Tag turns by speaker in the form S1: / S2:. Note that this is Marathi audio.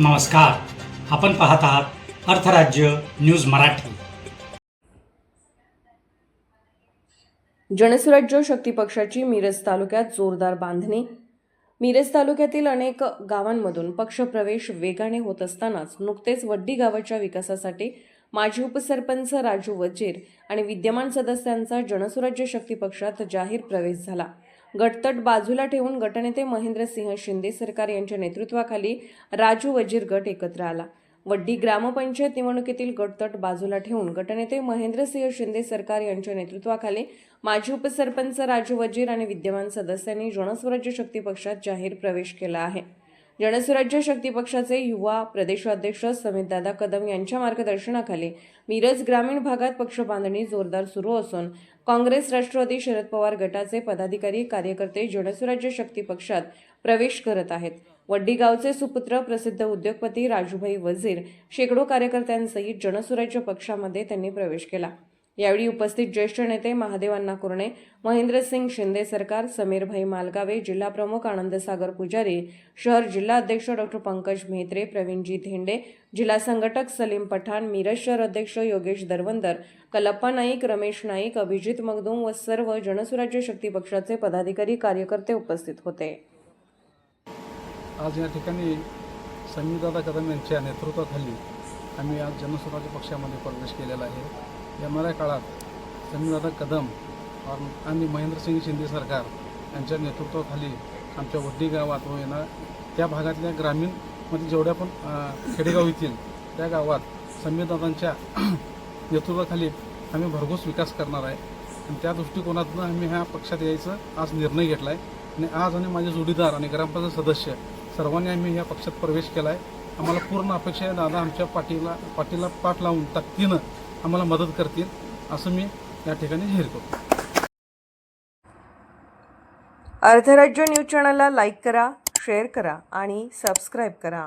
S1: नमस्कार. आपण पाहत आहात अर्थराज्य न्यूज मराठी.
S2: जनसुराज्य शक्ती पक्षाची मिरज तालुक्यात जोरदार बांधणी मिरज तालुक्यातील अनेक गावांमधून पक्षप्रवेश वेगाने होत असतानाच नुकतेच वड्डी गावाच्या विकासासाठी माजी उपसरपंच राजू वजीर आणि विद्यमान सदस्यांचा जनसुराज्य शक्ती पक्षात जाहीर प्रवेश झाला. गटतट बाजूला ठेवून गटनेते महेंद्रसिंह शिंदे सरकार यांच्या नेतृत्वाखाली राजू वजीर गट एकत्र आला. वड्डी ग्रामपंचायत निवडणुकीतील गटतट बाजूला ठेवून गटनेते महेंद्रसिंह शिंदे सरकार यांच्या नेतृत्वाखाली माजी उपसरपंच राजू वजीर आणि विद्यमान सदस्यांनी जनस्वराज्य शक्ती पक्षात जाहीर प्रवेश केला आहे. जनसुराज्य शक्ती पक्षाचे युवा प्रदेशाध्यक्ष समितदादा कदम यांच्या मार्गदर्शनाखाली मिरज ग्रामीण भागात पक्ष बांधणी जोरदार सुरू असून काँग्रेस राष्ट्रवादी शरद पवार गटाचे पदाधिकारी कार्यकर्ते जनसुराज्य शक्ती पक्षात प्रवेश करत आहेत. वड्डी गावचे सुपुत्र प्रसिद्ध उद्योगपती राजूभाई वजीर शेकडो कार्यकर्त्यांसहित जनसुराज्य पक्षामध्ये त्यांनी प्रवेश केला. यावेळी उपस्थित ज्येष्ठ नेते महादेवांना कुरणे महेंद्रसिंग शिंदे सरकार समीरभाई मालगावे जिल्हाप्रमुख आनंदसागर पुजारी शहर जिल्हा अध्यक्ष डॉक्टर पंकज म्हेत्रे प्रवीणजी धेंडे जिल्हा संघटक सलीम पठाण मिरज शहर अध्यक्ष योगेश दरवंदर कलप्पा नाईक रमेश नाईक अभिजित मगदूम व सर्व जनसुराज्य शक्ती पक्षाचे पदाधिकारी कार्यकर्ते उपस्थित होते.
S3: आज या ठिकाणी संजयदादा कदम यांच्या नेतृत्वाखाली आम्ही आज जनसुराज्य पक्षामध्ये प्रवेश केलेला आहे. येणाऱ्या काळात संजयदादा कदम आणि महेंद्रसिंग शिंदे सरकार यांच्या नेतृत्वाखाली आमच्या वड्डी गावात व येणार त्या भागातल्या ग्रामीणमध्ये जेवढ्या पण खेडेगाव येतील त्या गावात संजयदादांच्या नेतृत्वाखाली आम्ही भरघोस विकास करणार आहे. आणि त्या दृष्टिकोनातून आम्ही ह्या पक्षात यायचं आज निर्णय घेतला आहे आणि आज आणि माझे जोडीदार आणि ग्रामपंचायत सदस्य सर्वांनी आम्ही ह्या पक्षात प्रवेश केला आहे आम्हाला पूर्ण अपेक्षा आहे दादा आमच्या पाठीला पाठीला पाठ लावून ताकदीनं आम्हाला मदत करतील असं मी या ठिकाणी जाहीर करतो.
S2: अर्धराज्य न्यूज चॅनलला लाईक करा शेअर करा आणि सबस्क्राईब करा.